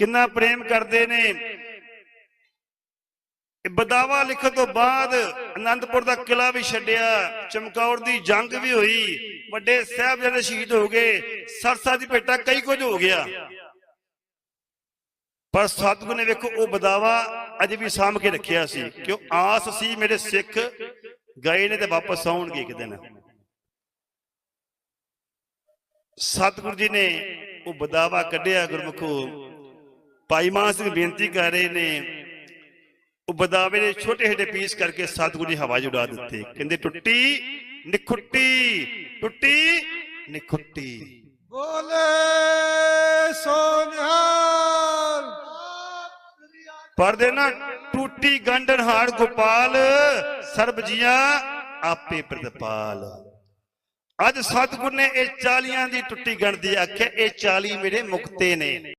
ਕਿੰਨਾ ਪ੍ਰੇਮ ਕਰਦੇ ਨੇ। ਇਹ ਬਦਾਵਾ ਲਿਖਣ ਤੋਂ ਬਾਅਦ ਅਨੰਦਪੁਰ ਦਾ ਕਿਲਾ ਵੀ ਛੱਡਿਆ। ਚਮਕੌਰ ਦੀ ਜੰਗ ਵੀ ਹੋਈ। ਵੱਡੇ ਸਾਹਿਬਜ਼ਾਦੇ ਸ਼ਹੀਦ ਹੋ ਗਏ। ਸਰਸਾ ਦੀ ਭੇਟਾ ਕਈ ਕੁਝ ਹੋ ਗਿਆ। ਪਰ ਸਤਿਗੁਰ ਨੇ ਵੇਖੋ, ਉਹ ਬਦਾਵਾ ਅਜੇ ਵੀ ਸਾਂਭ ਕੇ ਰੱਖਿਆ ਸੀ। ਕਿਉਂ? ਆਸ ਸੀ ਮੇਰੇ ਸਿੱਖ ਗਏ ਨੇ ਤੇ ਵਾਪਸ ਆਉਣਗੇ ਇੱਕ ਦਿਨ। ਸਤਿਗੁਰੂ ਜੀ ਨੇ ਉਹ ਬਦਾਵਾ ਕੱਢਿਆ ਗੁਰਮੁਖੋ। ਭਾਈ ਮਾਨ ਸਿੰਘ ਬੇਨਤੀ ਕਰ ਰਹੇ ਨੇ ਉਹ ਬਦਾਵੇ ਦੇ ਛੋਟੇ ਛੋਟੇ ਪੀਸ ਕਰਕੇ ਸਤਿਗੁਰੂ ਜੀ ਹਵਾ ਉਡਾ ਦਿੱਤੇ। ਕਹਿੰਦੇ ਟੁੱਟੀ ਨਿਖੁੱਟੀ ਟੁੱਟੀ ਨਿਖੁੱਟੀ। ਬੋਲੇ ਸੋਨਿਹਾਲ। ਪਰਦੇ ਨਾ ਟੂਟੀ ਗੰਢਨ ਹਾੜ ਗੋਪਾਲ ਸਰਬ ਜੀਆਂ ਆਪੇ ਪ੍ਰਤਪਾਲ। ਅੱਜ ਸਤਿਗੁਰ ਨੇ ਇਹ 40 ਦੀ ਟੁੱਟੀ ਗਣਦੀ ਆਖਿਆ ਇਹ 40 ਮੇਰੇ ਮੁਕਤੇ ਨੇ।